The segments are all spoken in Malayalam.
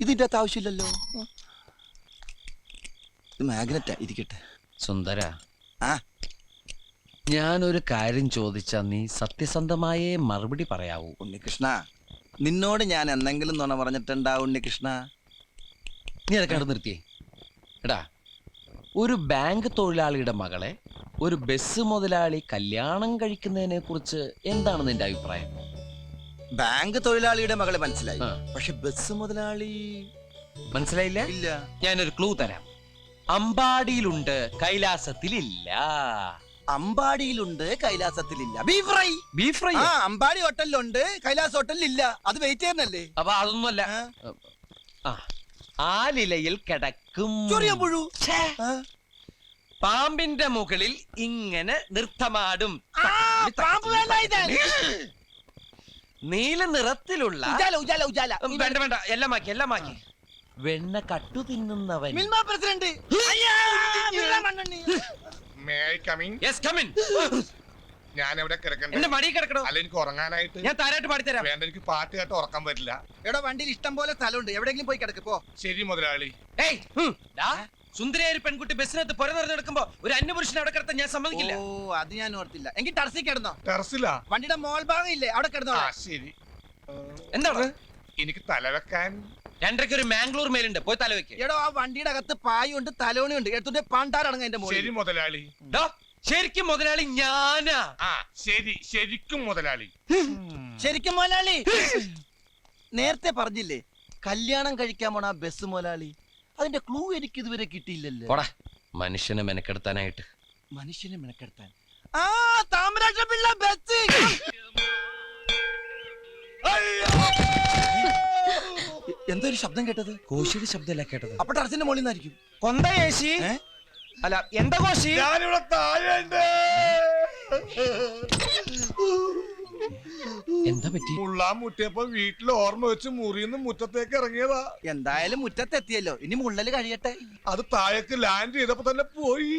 ഇതിന്റെ അകത്ത് ആവശ്യമില്ലല്ലോ ഇത് മാഗ്നറ്റാ ഇരിക്കട്ടെ. സുന്ദര. ആ. ഞാനൊരു കാര്യം ചോദിച്ചാ നീ സത്യസന്ധമായേ മറുപടി പറയാവൂ. ഉണ്ണികൃഷ്ണ നിന്നോട് ഞാൻ എന്തെങ്കിലും നുണ പറഞ്ഞിട്ടുണ്ടാ ഉണ്ണികൃഷ്ണ? നീ അതൊക്കെ നിർത്തിയേ. എടാ ഒരു ബാങ്ക് തൊഴിലാളിയുടെ മകളെ ഒരു ബസ് മുതലാളി കല്യാണം കഴിക്കുന്നതിനെ കുറിച്ച് എന്താണ് നിന്റെ അഭിപ്രായം? ബാങ്ക് തൊഴിലാളിയുടെ മകളെ മനസ്സിലായി ആ. പക്ഷെ ബസ് മുതലാളി മനസ്സിലായില്ല ഇല്ല ഞാനൊരു ക്ലൂ തരാം അമ്പാടിയിലുണ്ട് കൈലാസത്തിലില്ല അമ്പാടിയിലുണ്ട് കൈലാസത്തിലില്ല ബീഫ് ഫ്രൈ ബീഫ് ഫ്രൈ ആ അമ്പാടി ഹോട്ടലിലുണ്ട് കൈലാസ് ഹോട്ടലിലില്ല അത് വെയിറ്റ് ചെയ്യുന്നല്ലേ അപ്പൊ അതൊന്നുമല്ല ആ. ആ ആലിലയിൽ കിടക്കും ചൊറിയാൻ പുഴു ഛേ, ആ. പാമ്പിന്റെ മുകളിൽ ഇങ്ങനെ നൃത്തമാടും പാമ്പ് വേണ്ട ഇത്. നീല നിറത്തിലുള്ള ഉജാല ഉജാല ഉജാല. വേണ്ട വേണ്ട. എല്ലാം മാക്കി എല്ലാം മാക്കി വെണ്ണ കട്ടു തിന്നുന്നവൻ. മിൽമ പ്രസിഡന്റ്. അയ്യാ, മിൽമ മണ്ണെണ്ണി. യെസ് കമിൻ ഞാൻ എവിടെ കിടക്കണ്ടേ? എന്റെ മടി കിടക്കണോ? അല്ല എനിക്ക് ഉറങ്ങാനായിട്ട് ഞാൻ താരായിട്ട് പാടിത്തരാം. വേണ്ട എനിക്ക് പാട്ട് കേട്ട് ഉറക്കാൻ പറ്റില്ല എടാ വണ്ടിയിൽ ഇഷ്ടം പോലെ സ്ഥലമുണ്ട്. എവിടെയെങ്കിലും പോയി കിടക്ക് പോ. ശരി മുതലാളി. ഏയ് ഹും, ഡാ, സുന്ദരിയായ ഒരു പെൺകുട്ടി ബസ്സിനകത്ത് പുര നിറഞ്ഞെടുക്കുമ്പോ ഒരു അന്യപുരുഷനെ അവിടെ കിടത്താൻ ഞാൻ സമ്മതിക്കില്ല. ഓ അത് ഞാൻ ഓർത്തില്ല. എങ്കിൽ ടർസി കിടന്നോ? ടെറസിലാ വണ്ടിയുടെ മോൾ ഭാഗം ഇല്ലേ? അവിടെ കിടന്നോ? ആ ശരി. എന്താണ് എനിക്ക് തല വെക്കാൻ രണ്ടരയ്ക്ക് ഒരു മാംഗ്ലൂർ മേലുണ്ട്. പോയി തല വെക്ക്. എടോ ആ വണ്ടിയുടെ അകത്ത് പായുണ്ട് തലോണിയുണ്ട്. എടുത്തിട്ട് പാണ്ടാറടങ്ങ എന്റെ ശരി മോളിൽ മുതലാളി. ഡാ, ശരിക്കും മുതലാളി ഞാനാ? ആ ശരി ശരിക്കും മുതലാളി. ശരിക്കും മുതലാളി? നേരത്തെ പറഞ്ഞില്ലേ കല്യാണം കഴിക്കാൻ പോണ ആ ബസ് മോലാളി അതിന്റെ ക്ലൂ എനിക്ക് ഇതുവരെ കിട്ടിയില്ലല്ലോ. പോടാ മനുഷ്യനെ മെനക്കെടുത്താനായിട്ട്. മനുഷ്യനെ മെനക്കെടുത്താൻ. ആ താമരാജ പിള്ള ബസ് എന്തോ ഒരു ശബ്ദം കേട്ടത്? കോശിയുടെ ശബ്ദമല്ല കേട്ടത്. അപ്പൊ ടർച്ചിന്റെ മുകളിൽ നിന്നായിരിക്കും. കൊന്ത ഏശി. ഏ? അല്ല എന്താ കോശി? ഞാനിവിടെ താഴെയുണ്ട്. എന്താ പറ്റി? മുള്ളാൻ മുറ്റിയപ്പോ വീട്ടിൽ ഓർമ്മ വെച്ച് മുറിന്ന് മുറ്റത്തേക്ക് ഇറങ്ങിയതാ. എന്തായാലും മുറ്റത്തെത്തിയല്ലോ. ഇനി മുള്ളൽ കഴിയട്ടെ. അത് താഴേക്ക് ലാൻഡ് ചെയ്തപ്പോ തന്നെ പോയി.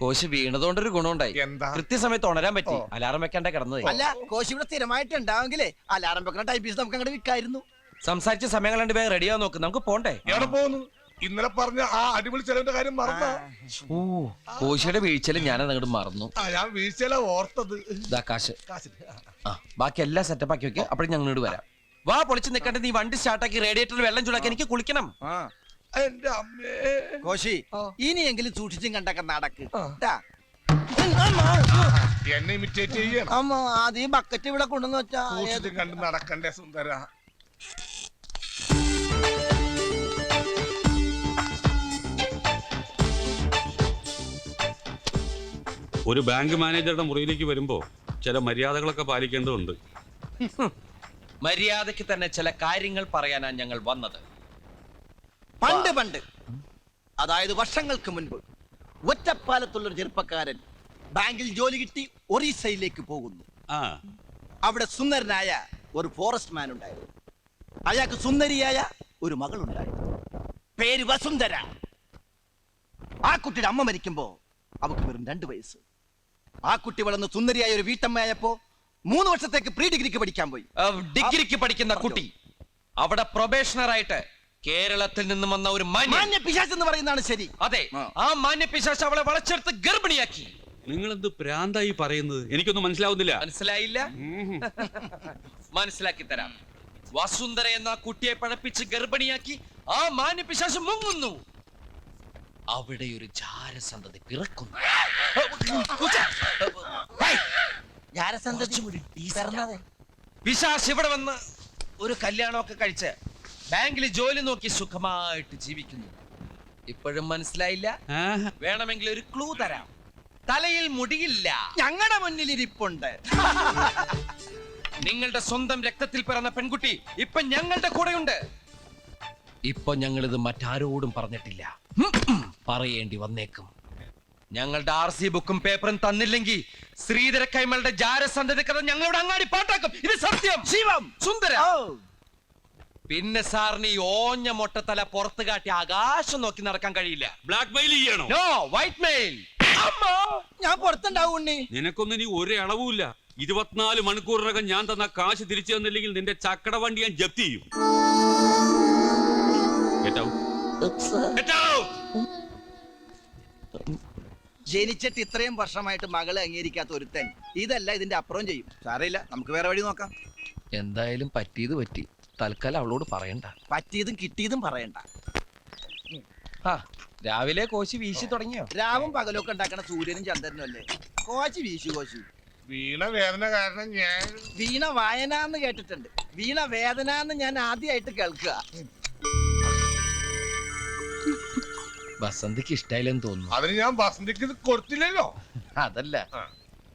കോശി വീണതുകൊണ്ടൊരു ഗുണമുണ്ടായി. എന്താ? കൃത്യസമയത്ത് ഉണരാൻ പറ്റി. അലാറം വെക്കാണ്ട കിടന്നത്. അല്ല കോശി ഇവിടെ സ്ഥിരമായിട്ട് ഉണ്ടാവെങ്കിലേ അലാറം വെക്കണ ടൈപ്പീസ് നമുക്ക് അങ്ങോട്ട് വിൽക്കായിരുന്നു. സംസാരിച്ച സമയങ്ങളുണ്ട് കണ്ട് വേഗം റെഡിയാ നോക്ക്. നമുക്ക് പോണ്ടേ? എവിടെ പോകുന്നു ഇന്നലെ പറഞ്ഞ ആ അടിപൊളി ചെലവിന്റെ കാര്യം മറന്ന. ഓ കോശിയുടെ വീഴ്ചയിൽ ഞാൻ അങ്ങോട്ട് മറന്നു. ആ ഞാൻ വീഴ്ചയില ഓർത്തത്. ഇതാ കാശ്. ആ. ബാക്കി എല്ലാം സെറ്റപ്പ് ആക്കി വെക്കുക അപ്പോഴും ഞങ്ങൾ ഇങ്ങോട്ട് വരാം. വാ പൊളിച്ച് നിൽക്കണ്ട നീ വണ്ടി സ്റ്റാർട്ടാക്കി റേഡിയേറ്ററിൽ വെള്ളം ചൂടാക്കി എനിക്ക് കുളിക്കണം. ആ. എന്റെ അമ്മേ. കോശി ഇനിയെങ്കിലും സൂക്ഷിച്ചും കണ്ടൊക്കെ നടക്ക്. എന്നെ ഇമിറ്റേറ്റ് ചെയ്യണം. അമ്മ ആദ്യം ഈ ബക്കറ്റ് ഇവിടെ കൊണ്ടുവന്ന് വെച്ചാ സൂക്ഷിച്ചും കണ്ട് നടക്കണ്ടേ സുന്ദര. ഒരു ബാങ്ക് മാനേജറുടെ മുറിയിലേക്ക് വരുമ്പോൾ ചില മര്യാദകളൊക്കെ പാലിക്കേണ്ടതുണ്ട്. മര്യാദയ്ക്ക് തന്നെ ചില കാര്യങ്ങൾ പറയാനാണ് ഞങ്ങൾ വന്നത്. പണ്ട് പണ്ട് അതായത് വർഷങ്ങൾക്ക് മുൻപ് ഒറ്റപ്പാലത്തുള്ള ഒരു ചെറുപ്പക്കാരൻ ബാങ്കിൽ ജോലി കിട്ടി ഒറീസയിലേക്ക് പോകുന്നു. ആ. അവിടെ സുന്ദരനായ ഒരു ഫോറസ്റ്റ് മാൻ ഉണ്ടായിരുന്നു. അയാൾക്ക് സുന്ദരിയായ ഒരു മകളുണ്ടായിരുന്നു. പേര് വസുന്ധര. ആ കുട്ടിയുടെ അമ്മ മരിക്കുമ്പോ അവക്ക് വെറും രണ്ട് വയസ്സ്. ആ കുട്ടി വളർന്ന് സുന്ദരിയായ ഒരു വീട്ടമ്മയായപ്പോ മൂന്ന് വർഷത്തേക്ക് പ്രീ ഡിഗ്രിക്ക് പഠിക്കാൻ പോയി. ഡിഗ്രിക്ക് പഠിക്കുന്ന കുട്ടി. അവിടെ പ്രൊബേഷണർ ആയിട്ട് കേരളത്തിൽ നിന്നും വന്ന ഒരു മാന്യ പിശാച് എന്ന് പറയുന്നതാണ് ശരി. അതെ ആ. മാന്യ പിശാസ് അവളെ വളച്ചെടുത്ത് ഗർഭിണിയാക്കി. നിങ്ങൾ എന്ത് പ്രാന്തായി പറയുന്നത്? എനിക്കൊന്നും മനസ്സിലാവുന്നില്ല. മനസ്സിലായില്ല. മനസ്സിലാക്കി തരാം. വസുന്ധര എന്ന ആ കുട്ടിയെ പഴപ്പിച്ച് ഗർഭിണിയാക്കി ആ മാന്യ പിശാസ് മുങ്ങുന്നു. അവിടെ ഒരു ജാരസന്തതി പിറക്കുന്നു. പിശാശ് ഇവിടെ വന്ന് ഒരു കല്യാണമൊക്കെ കഴിച്ച് ബാങ്കിൽ ജോലി നോക്കി സുഖമായിട്ട് ജീവിക്കുന്നു. ഇപ്പോഴും മനസ്സിലായില്ല? ആ, വേണമെങ്കിൽ ഒരു ക്ലൂ തരാം. തലയിൽ മുടിയില്ല. ഞങ്ങളുടെ മുന്നിൽ ഇരിപ്പുണ്ട് നിങ്ങളുടെ സ്വന്തം രക്തത്തിൽ പിറന്ന പെൺകുട്ടി ഇപ്പൊ ഞങ്ങളുടെ കൂടെയുണ്ട്. ഇപ്പൊ ഞങ്ങൾ ഇത് മറ്റാരോടും പറഞ്ഞിട്ടില്ല. പറയേണ്ടി വന്നേക്കും. ഞങ്ങളുടെ ആർ സി ബുക്കും പേപ്പറും തന്നില്ലെങ്കിൽ ശ്രീധര കൈമളുടെ ജാരസന്ധത കഥ ഞങ്ങളുടെ അങ്ങാടി പാട്ടാക്കും. ഇത് സത്യം. ശിവം. സുന്ദര. പിന്നെ സാറിന് ഈ ഓഞ്ഞ മൊട്ടത്തല പുറത്ത് കാട്ടി ആകാശം നോക്കി നടക്കാൻ കഴിയില്ല. ബ്ലാക്ക് മെയിൽ ചെയ്യണോ? നോ വൈറ്റ് മെയിൽ ഞാൻ പുറത്തുണ്ടാവും നിനക്കൊന്നും ഇനി ഒരളവുമില്ല. അളവുമില്ല ഇരുപത്തിനാല് മണിക്കൂറിനകം ഞാൻ തന്ന കാശ് തിരിച്ചു തന്നില്ലെങ്കിൽ നിന്റെ ചക്കട വണ്ടി ഞാൻ ജപ്തി ചെയ്യും. Get out. Get out. ജനിച്ചിട്ട് ഇത്രയും വർഷമായിട്ട് മകളെ അംഗീകരിക്കാത്ത ഒരുത്തൻ. ഇതല്ല ഇതിന്റെ അപ്പുറം ചെയ്യും. സാരമില്ല നമുക്ക് വേറെ വഴി നോക്കാം. എന്തായാലും പറ്റിയത് പറ്റി. തൽക്കാലം അവളോട് പറയണ്ട. പറ്റിയതും കിട്ടിയതും പറയണ്ട. ആ രാവിലെ കോശി വീശി തുടങ്ങിയോ? രാവും പകലൊക്കെ ഉണ്ടാക്കണ സൂര്യനും ചന്ദ്രനും അല്ലേ? കോശി വീശു കോശി. വീണ വേദന കാരണം ഞാൻ വീണ വായന എന്ന് കേട്ടിട്ടുണ്ട്. വീണ വേദന എന്ന് ഞാൻ ആദ്യമായിട്ട് കേൾക്കുക. ബസന്തിക്ക് ഇഷ്ടായില്ലെന്ന് തോന്നുന്നു. അതിന് ഞാൻ വസന്തിക്ക് ഇത് കൊടുത്തില്ലല്ലോ. അതല്ല. ആ.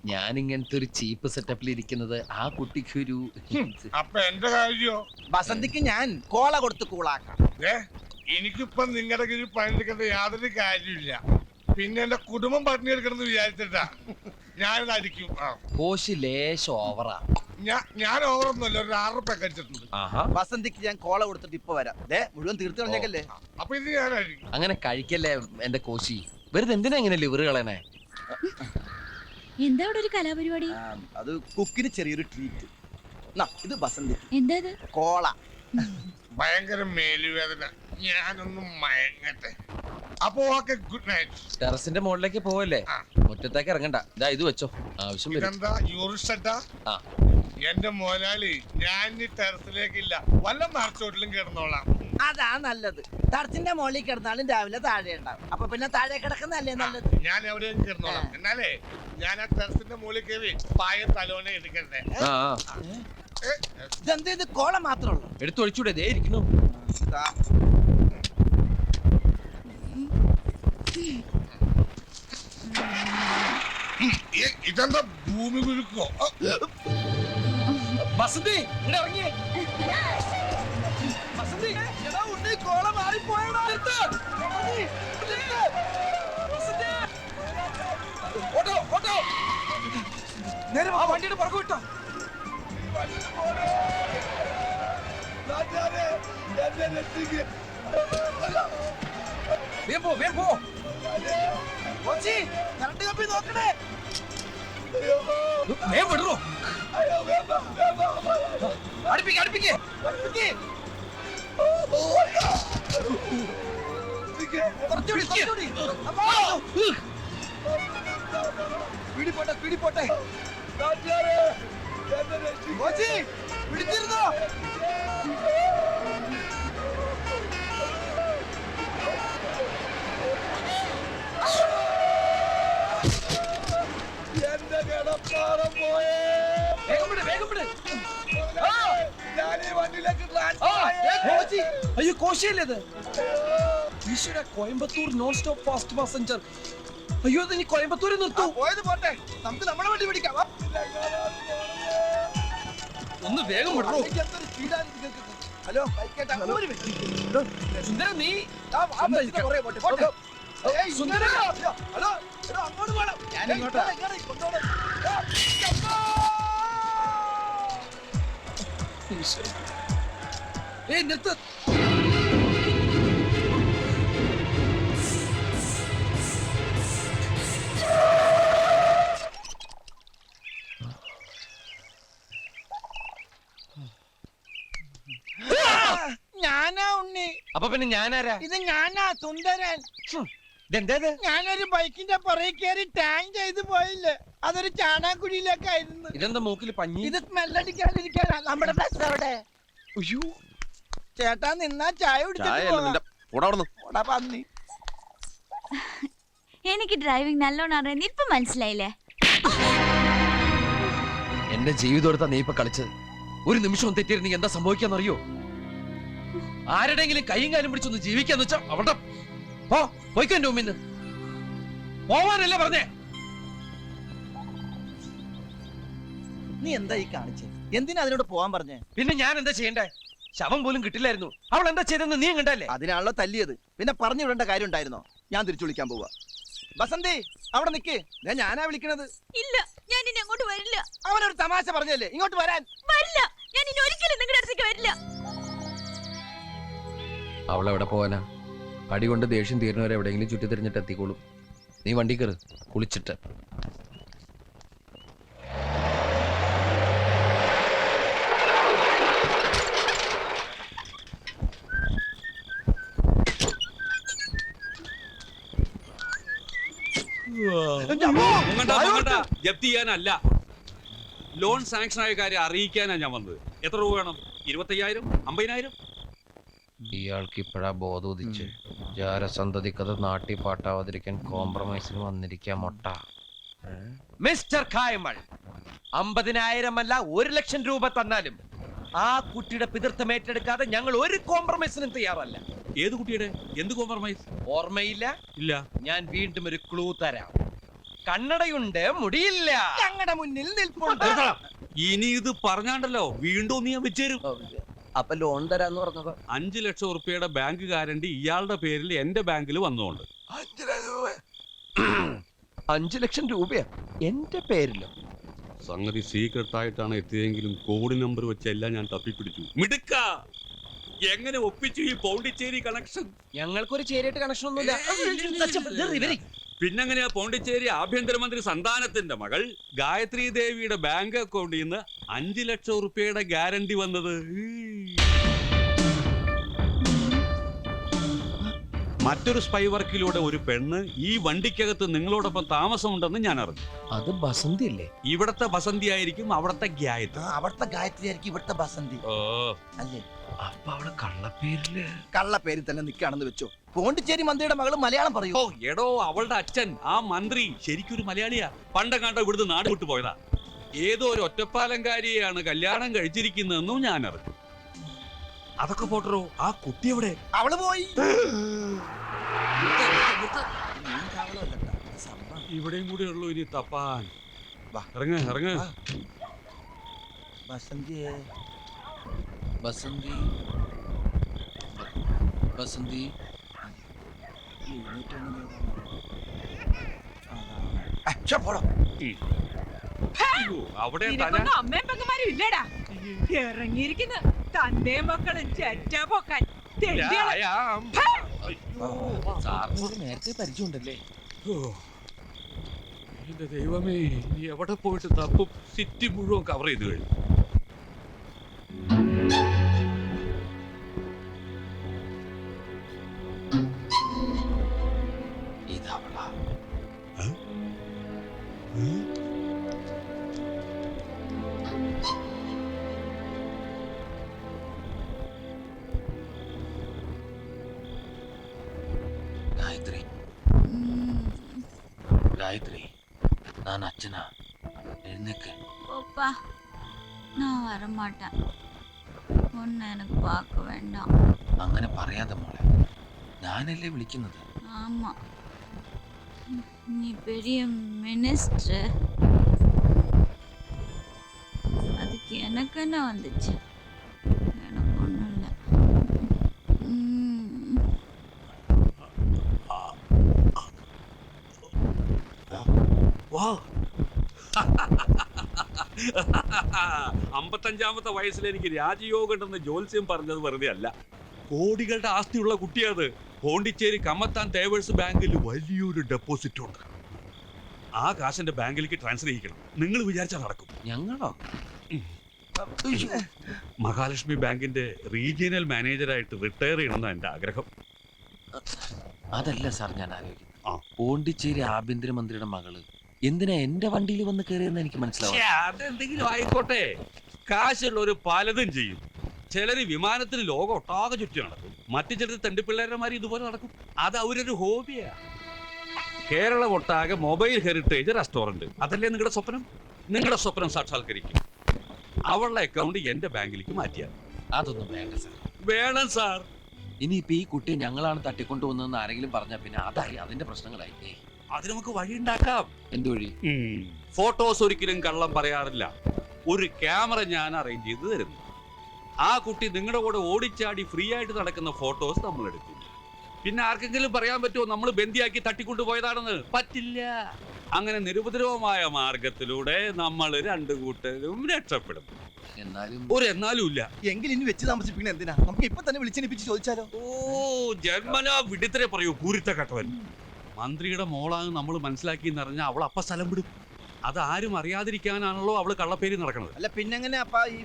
ഞാൻ ഇങ്ങനത്തെ ഒരു ചീപ്പ് സെറ്റപ്പിൽ ഇരിക്കുന്നത് ആ കുട്ടിക്ക് ഒരു അപ്പൊ എന്റെ കാര്യോ? ബസന്തിക്ക് ഞാൻ കോള കൊടുത്ത് കൂളാക്കാം. ഏ? എനിക്കിപ്പം നിങ്ങളുടെ കീഴിൽ പണിയെടുക്കേണ്ട യാതൊരു കാര്യമില്ല പിന്നെ എന്റെ കുടുംബം പട്ടിണി എടുക്കണമെന്ന് വിചാരിച്ചിട്ടാ. ഞാനിത് അടിക്കും. ആ. കോശി ലേശം ഓവറാ ഞാൻ ഞാൻ ഓവറൊന്നുമല്ല ഒരു ആറ് റുപ്യ കഴിച്ചിട്ടുണ്ട് ആഹാ. ബസന്തിക്ക് ഞാൻ കോള കൊടുത്തിട്ട് ഇപ്പൊ വരാം. ദേ മുഴുവൻ തീർത്തു കളഞ്ഞേക്കല്ലേ? അപ്പൊ ഇത് ഞാൻ അങ്ങനെ കഴിക്കല്ലേ എന്റെ കോശി. വെറുതെ എന്തിനാ ഇങ്ങനെ ലിവർ കളയണേ? എന്താ അവിടെ ഒരു കലാപരിപാടി? അത് കുക്കിന് ചെറിയൊരു ട്രീറ്റ് ഇത് വസന്തി എന്താ ഇത്? കോള. ഭയങ്കര മേലുവേദന. ഞാനൊന്നും മയങ്ങട്ടെ. അപ്പൊ ഓക്കെ ഗുഡ് നൈറ്റ് ടെറസിന്റെ മുകളിലേക്ക് പോവല്ലേ. മുറ്റത്തേക്ക് ഇറങ്ങണ്ട. ഇതാ ഇത് വെച്ചോ. ആവശ്യം ഇതെന്താ? ആ. എന്റെ മോലാളി ഞാൻ ഈ ടെറസിലേക്കില്ല. വല്ല മറച്ചോട്ടിലും കിടന്നോളാം. അതാ നല്ലത്. ടെറസിന്റെ മുകളിൽ കിടന്നാലും രാവിലെ താഴെ ഉണ്ടാവും. അപ്പൊ പിന്നെ താഴെ കിടക്കുന്നല്ലേ നല്ലത്? ഞാൻ എവിടെയും കിടന്നോളാം. എന്നാലേ ഞാൻ ആ ടെറസിന്റെ മുകളിൽ കയറി പായ തലോനെ എടുക്കണ്ടേ ഇതെന്ത് ഇത് കോള മാത്രമേ ഉള്ളൂ? എടുത്തൊഴിച്ചൂടെ ദേ ഇരിക്കുന്നു. ഇതെന്താ ഭൂമി കുലുക്കോ ആ, വസന്തി ഇവിടെ ഇറങ്ങി. വസന്തി എടാ ഉണ്ണി കോള മാറിപ്പോയടാ. വസന്തി. Auto auto. നേരെ ആ വണ്ടിയുടെ പുറകു വിട്ടോ. വേഗം പോ വേഗം പോ. കോച്ചി, കറണ്ട് കമ്പി നോക്കണേ. വേഗം വിടറോ. അടുപ്പിക്ക് അടുപ്പിക്ക്. അടുപ്പിക്ക്. കുറച്ചുകൂടി കുറച്ചുകൂടി അമ്മോ. പിടി പോട്ടെ പിടി പോട്ടെ പിടിച്ചിരുന്നോ? പോയേ ഞാൻ ഈ വണ്ടിയിലേക്ക്. അയ്യോ കോശിയല്ലേ ഇത്? ഈശ്വര Coimbatore non stop fast passenger അയ്യോ ഇത് ഇനി കോയമ്പത്തൂരിൽ നിർത്തൂ. പോയത് പോട്ടെ. നമുക്ക് നമ്മുടെ വണ്ടി പിടിക്കാം. ഒന്ന് വേഗം വിടോ. ഹലോ സുന്ദര നീ സുന്ദര. ഹലോ അങ്ങോട്ട് വേണം ഞാൻ ഇങ്ങോട്ടാ. നിർത്ത് ഞാനാ ഉണ്ണി. അപ്പൊ പിന്നെ ഞാനാരാ? ഇത് ഞാനാ സുന്ദരൻ? ഞാനൊരു ബൈക്കിന്റെ പുറകെ കയറി ടാങ് ചെയ്ത് പോയില്ലേ? അതൊരു ചാണാക്കുഴിയിലേക്കായിരുന്നു. ഇതെന്താ മൂക്കിൽ പഞ്ഞി? ഇത് സ്മെല്ലടിക്കാതിരിക്കാനാ നമ്മുടെ ബസ് അവിടെ. അയ്യോ. ചേട്ടാ നിന്നാ ചായ. പോടാ പന്നി. എനിക്ക് ഡ്രൈവിംഗ് നല്ലോണം അറിയാൻ ഇപ്പൊ മനസ്സിലായില്ലേ? എന്റെ ജീവിതം എടുത്താ നീ ഇപ്പൊ കളിച്ചത്. ഒരു നിമിഷം തെറ്റിയിരുന്നെങ്കിൽ എന്താ സംഭവിക്കാന്നറിയോ? ആരുടെങ്കിലും കൈയും കാലും പിടിച്ചൊന്ന് ജീവിക്കാന്ന് വെച്ചാ അവിടെ പോ പോയിക്കോ എന്റെ മുമ്പിന്ന്. പോവാനല്ലേ പറഞ്ഞേ? നീ എന്താ ഈ കാണിച്ചത് എന്തിനാ അതിനോട് പോവാൻ പറഞ്ഞേ? പിന്നെ ഞാൻ എന്താ ചെയ്യണ്ടേ? ശവം പോലും കിട്ടില്ലായിരുന്നു. അവൾ എന്താ ചെയ്തെന്ന് നീ കണ്ടല്ലേ അതിനാണല്ലോ തല്ലിയത്. പിന്നെ പറഞ്ഞു വിടേണ്ട കാര്യം ഉണ്ടായിരുന്നോ? ഞാൻ തിരിച്ചു വിളിക്കാൻ പോവാ. ബസന്തി അവിടെ നിക്ക്. ഞാൻ ഞാനാ വിളിക്കണത്. ഇല്ല ഞാൻ ഇനി അങ്ങോട്ട് വരില്ല. അവനൊരു തമാശ പറഞ്ഞല്ലേ? ഇങ്ങോട്ട് വരാൻ. വരില്ല. ഞാൻ ഇനി ഒരിക്കലും നിങ്ങളുടെ അടുത്തേക്ക് വരില്ല. അവൾ എവിടെ പോവാനാ? അടി കൊണ്ട് ദേഷ്യം തീരുന്നവരെ എവിടെയെങ്കിലും ചുറ്റി തിരിഞ്ഞിട്ട് എത്തിക്കോളും. നീ വണ്ടി കയറ്. കുളിച്ചിട്ട്. ജപ്തി ചെയ്യാനല്ല. ലോൺ സാങ്ഷൻ ആയ കാര്യം അറിയിക്കാനാ ഞാൻ വന്നത്. എത്ര രൂപ വേണം? ഇരുപത്തയ്യായിരം? അമ്പതിനായിരം? ഇയാൾക്ക് ഇപ്പോഴാ ബോധം ഉദിച്ച് ജാരസന്തതിക്കത് നാട്ടി പാട്ടാവാതിരിക്കാൻ കോംപ്രമൈസിന് വന്നിരിക്കാം മൊട്ട. മിസ്റ്റർ കായമൾ അമ്പതിനായിരം അല്ല ഒരു ലക്ഷം രൂപ തന്നാലും ആ കുട്ടിയുടെ പിതൃത്വം ഏറ്റെടുക്കാതെ ഞങ്ങൾ ഒരു കോംപ്രമൈസിനും തയ്യാറല്ല. ഏത് കുട്ടിയുടെ? എന്ത് കോംപ്രമൈസ് ഓർമ്മയില്ല? ഇല്ല. ഞാൻ വീണ്ടും ഒരു ക്ലൂ തരാം. കണ്ണടയുണ്ട് മുടിയില്ല. ഞങ്ങളുടെ മുന്നിൽ നിൽപ്പുണ്ട്. ഇനി ഇത് പറഞ്ഞാണ്ടല്ലോ വീണ്ടും നീ വെച്ചേരും അപ്പൊ ലോൺ തരാന്ന് പറഞ്ഞത് അഞ്ചു ലക്ഷം ഉറുപ്പിയുടെ ബാങ്ക് ഗ്യാരണ്ടി ഇയാളുടെ പേരിൽ എന്റെ ബാങ്കിൽ വന്നോണ്ട്. അഞ്ചു ലക്ഷം രൂപയാ? എന്റെ പേരിലോ? സംഗതി സീക്രട്ട് ആയിട്ടാണ് എത്തിയതെങ്കിലും കോഡ് നമ്പർ വെച്ചെല്ലാം ഞാൻ തപ്പിപ്പിടിച്ചു. മിടുക്ക! എങ്ങനെ ഒപ്പിച്ചു ഈ പോണ്ടിച്ചേരി കണക്ഷൻ ഞങ്ങൾക്കൊരു ചേരിയായിട്ട് കണക്ഷൻ ഒന്നുമില്ല. പിന്നെങ്ങനെയാ പോണ്ടിച്ചേരി ആഭ്യന്തരമന്ത്രി സന്താനത്തിന്റെ മകൾ ഗായത്രി ദേവിയുടെ ബാങ്ക് അക്കൗണ്ടിൽ നിന്ന് അഞ്ചു ലക്ഷം റുപ്യയുടെ ഗ്യാരണ്ടി വന്നത്. മറ്റൊരു സ്പൈ വർക്കിലൂടെ ഒരു പെണ്ണ് ഈ വണ്ടിക്കകത്ത് നിങ്ങളോടൊപ്പം താമസമുണ്ടെന്ന് ഞാൻ അറിഞ്ഞു. അത് ബസന്തി അല്ലേ? ഇവിടത്തെ ബസന്തി ആയിരിക്കും അവിടത്തെ ഗായത്രി. അവിടുത്തെ ഗായത്രി ആയിരിക്കും ഇവിടുത്തെ ബസന്തി. ഓ. അല്ലേ? അപ്പൊ അവൾ കള്ളപ്പേരിൽ. കള്ള പേരിൽ തന്നെ നിൽക്കുകയാണെന്ന് വെച്ചോ. പോണ്ടിച്ചേരി മന്ത്രിയുടെ മകൾ മലയാളം പറയൂ. ഓ എടോ അവളുടെ അച്ഛൻ. ആ മന്ത്രി ശരിക്കും ഒരു മലയാളിയാ പണ്ടങ്ങാണ്ട ഇവിടുന്ന് നാട് വിട്ടു പോയതാ. ഏതോ ഒരു ഒറ്റപ്പാലങ്കാരിയാണ് കല്യാണം കഴിച്ചിരിക്കുന്നതെന്നും ഞാൻ അറിഞ്ഞു അതൊക്കെ പോട്ടറോ ആ കുട്ടി എവിടെ? അവൾ പോയി. ഇവിടെയും കൂടെ ഉള്ളൂ ഇനി തപ്പാൻ. വാ. ഇറങ്ങ ഇറങ്ങ. ബസന്തിയെ ബസന്തി ബസന്തി അവിടെ തല നിനക്കൊന്നും അമ്മയും പെങ്ങന്മാരും ഇല്ലടാ. ഇറങ്ങിയിരിക്കുന്ന. തന്റെ മക്കളും ചെറ്റ പൊക്കാൻ. നേരത്തെ പരിചയമുണ്ടല്ലേ? ഓ. എന്റെ ദൈവമേ എവിടെ പോയിട്ട് തപ്പും സിറ്റി മുഴുവൻ കവർ ചെയ്ത് കഴിഞ്ഞു. நான் அச்சனா எழுந்துக்கு போப்பா நான் வரமாட்டேன் ஒன்னு எனக்கு பார்க்க வேண்டாம் അങ്ങനെ പറയാതെ മോളെ ഞാനല്ലേ വിളിക്കുന്നത് ஆமா நீ பெரிய மினிஸ்டர் அதுக்கு எனக்கு என்ன வந்துச்சு അമ്പത്തഞ്ചാമത്തെ വയസ്സിൽ എനിക്ക് രാജയോഗം ഉണ്ടെന്ന് ജോത്സ്യം പറഞ്ഞത് വെറുതെ അല്ല. കോടികളുടെ ആസ്തിയുള്ള കുട്ടിയത് പോണ്ടിച്ചേരി കമ്മത്താൻ തേവേഴ്സ് ബാങ്കിൽ വലിയൊരു ഡെപ്പോസിറ്റ് ഉണ്ട്. ആ കാശിന്റെ ബാങ്കിലേക്ക് ട്രാൻസ്ഫർ ചെയ്യിക്കണം. നിങ്ങൾ വിചാരിച്ചാൽ നടക്കും. ഞങ്ങളോ? മഹാലക്ഷ്മി ബാങ്കിന്റെ റീജിയണൽ മാനേജറായിട്ട് റിട്ടയർ ചെയ്യണമെന്നാണ് എന്റെ ആഗ്രഹം. അതല്ല സാർ ഞാൻ ആലോചിക്കുന്നത്. പോണ്ടിച്ചേരി ആഭ്യന്തരമന്ത്രിയുടെ മകൾ എന്തിനാ എന്റെ വണ്ടിയിൽ വന്ന് കയറിയെന്ന് എനിക്ക് മനസ്സിലാവും? അതെന്തെങ്കിലും ആയിക്കോട്ടെ. കാശുള്ളവർ പലതും ചെയ്യും. ചിലര് വിമാനത്തിൽ ലോകം ഒട്ടാകെ ചുറ്റി നടക്കും. മറ്റു ചിലർ തെണ്ടിപ്പിള്ളേരന്മാർ ഇതുപോലെ നടക്കും. അത് അവരൊരു ഹോബിയാ. കേരള ഒട്ടാകെ മൊബൈൽ ഹെറിറ്റേജ് റെസ്റ്റോറന്റ്. അതല്ലേ നിങ്ങളുടെ സ്വപ്നം? നിങ്ങളുടെ സ്വപ്നം സാക്ഷാത്കരിക്കും. അവളുടെ അക്കൗണ്ട് എന്റെ ബാങ്കിലേക്ക് മാറ്റിയാൽ അതൊന്നും വേണ്ട സാർ. വേണം സാർ. ഇനിയിപ്പോ ഈ കുട്ടിയെ ഞങ്ങളാണ് തട്ടിക്കൊണ്ടുവന്നതെന്ന് ആരെങ്കിലും പറഞ്ഞാൽ പിന്നെ അതായി അതിന്റെ പ്രശ്നങ്ങളായി. അത് നമുക്ക് വഴിയുണ്ടാക്കാം. എന്ത് വഴി? ഫോട്ടോസ് ഒരിക്കലും കള്ളം പറയാറില്ല. ഒരു ക്യാമറ ഞാൻ അറേഞ്ച് ചെയ്ത് തരുന്നു. ആ കുട്ടി നിങ്ങളുടെ കൂടെ ഓടിച്ചാടി ഫ്രീ ആയിട്ട് നടക്കുന്ന ഫോട്ടോസ് നമ്മൾ എടുക്കും പിന്നെ ആർക്കെങ്കിലും പറയാൻ പറ്റുമോ നമ്മൾ ബന്ദിയാക്കി തട്ടിക്കൊണ്ടു പോയതാണെന്ന്? പറ്റില്ല. അങ്ങനെ നിരുപദ്രവമായ മാർഗത്തിലൂടെ നമ്മൾ രണ്ടു കൂട്ടരും രക്ഷപ്പെടും. എന്നാലും ഒരു എന്നാലും ഇല്ല. എങ്കിൽ ഇനി വെച്ച് താമസിപ്പിക്കണം എന്തിനാ? നമുക്ക് ഇപ്പൊ തന്നെ വിളിച്ചെണിപ്പിച്ച് ചോദിച്ചാലോ? ഓ ജന്മനാ വിടുത്തരെ പറയൂ പൂരിത്ത കട്ടവൻ മന്ത്രിയുടെ മോളാന്ന് നമ്മൾ മനസ്സിലാക്കി എന്നറിഞ്ഞാൽ അവൾ അപ്പ സ്ഥലം വിടും. അത് ആരും അറിയാതിരിക്കാനാണല്ലോ അവൾ കള്ളപ്പേരി നടക്കുന്നത് അല്ല പിന്നെങ്ങനെ അപ്പാ ഈ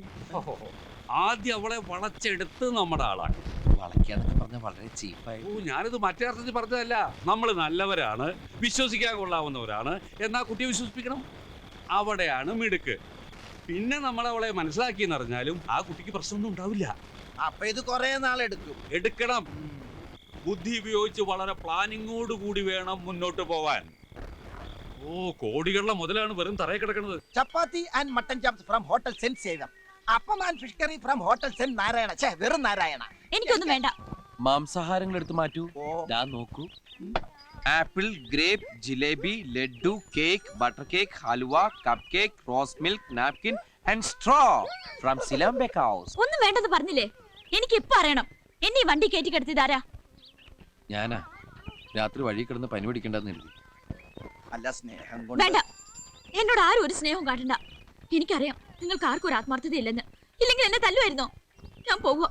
ആദ്യം അവളെ വളച്ചെടുത്ത് നമ്മുടെ ആളാണ്. വളയ്ക്കാന്നൊക്കെ പറഞ്ഞ വളരെ ചീപ്പായി ഓ ഞാനിത് മറ്റേ അർത്ഥത്തിൽ പറഞ്ഞതല്ല. നമ്മൾ നല്ലവരാണ് വിശ്വസിക്കാൻ കൊള്ളാവുന്നവരാണ്. എന്നാ കുട്ടിയെ വിശ്വസിപ്പിക്കണം? അവിടെയാണ് മിടുക്ക്. പിന്നെ നമ്മൾ അവളെ മനസ്സിലാക്കിയെന്ന് അറിഞ്ഞാലും ആ കുട്ടിക്ക് പ്രശ്നമൊന്നും ഉണ്ടാവില്ല. അപ്പൊ ഇത് കൊറേ നാളെടുക്കും. എടുക്കണം. ബുദ്ധി ഉപയോഗിച്ച് വളരെ പ്ലാനിങ്ങോട് കൂടി വേണം മുന്നോട്ട് പോവാൻ. ഓ കോടികളുടെ മുതലാണ് വെറും തറയെ കിടക്കുന്നത്. Chapati and mutton chops from hotel Saint സേവം appam and fish curry from hotel Saint Narayana ഛേ വെറും നാരായണ. എനിക്കൊന്നും വേണ്ട. മാംസാഹാരങ്ങൾ എടുത്ത് മാറ്റൂ. ഞാൻ ദാ നോക്കൂ. Apple grape jalebi laddu cake butter cake halwa cup cake rose milk napkin and straw from Silam bake house ഒന്നും വേണ്ടെന്ന് പറഞ്ഞില്ലേ? എനിക്ക് ഇപ്പൊ അറിയണം. എന്നെ ഈ വണ്ടി കയറ്റി കിടത്തിയതാരാ? ഞാനാ. രാത്രി വഴി കിടന്ന് പനി പിടിക്കണ്ടെന്ന് അല്ല സ്നേഹം വേണ്ട. കൊണ്ട് എന്നോട് ആരും ഒരു സ്നേഹവും കാട്ടണ്ട. എനിക്കറിയാം നിങ്ങൾക്ക് ആർക്കും ഒരു ആത്മാർത്ഥത ഇല്ലെന്ന് ഇല്ലെങ്കിൽ എന്നെ തല്ലുമായിരുന്നോ? ഞാൻ പോവുക.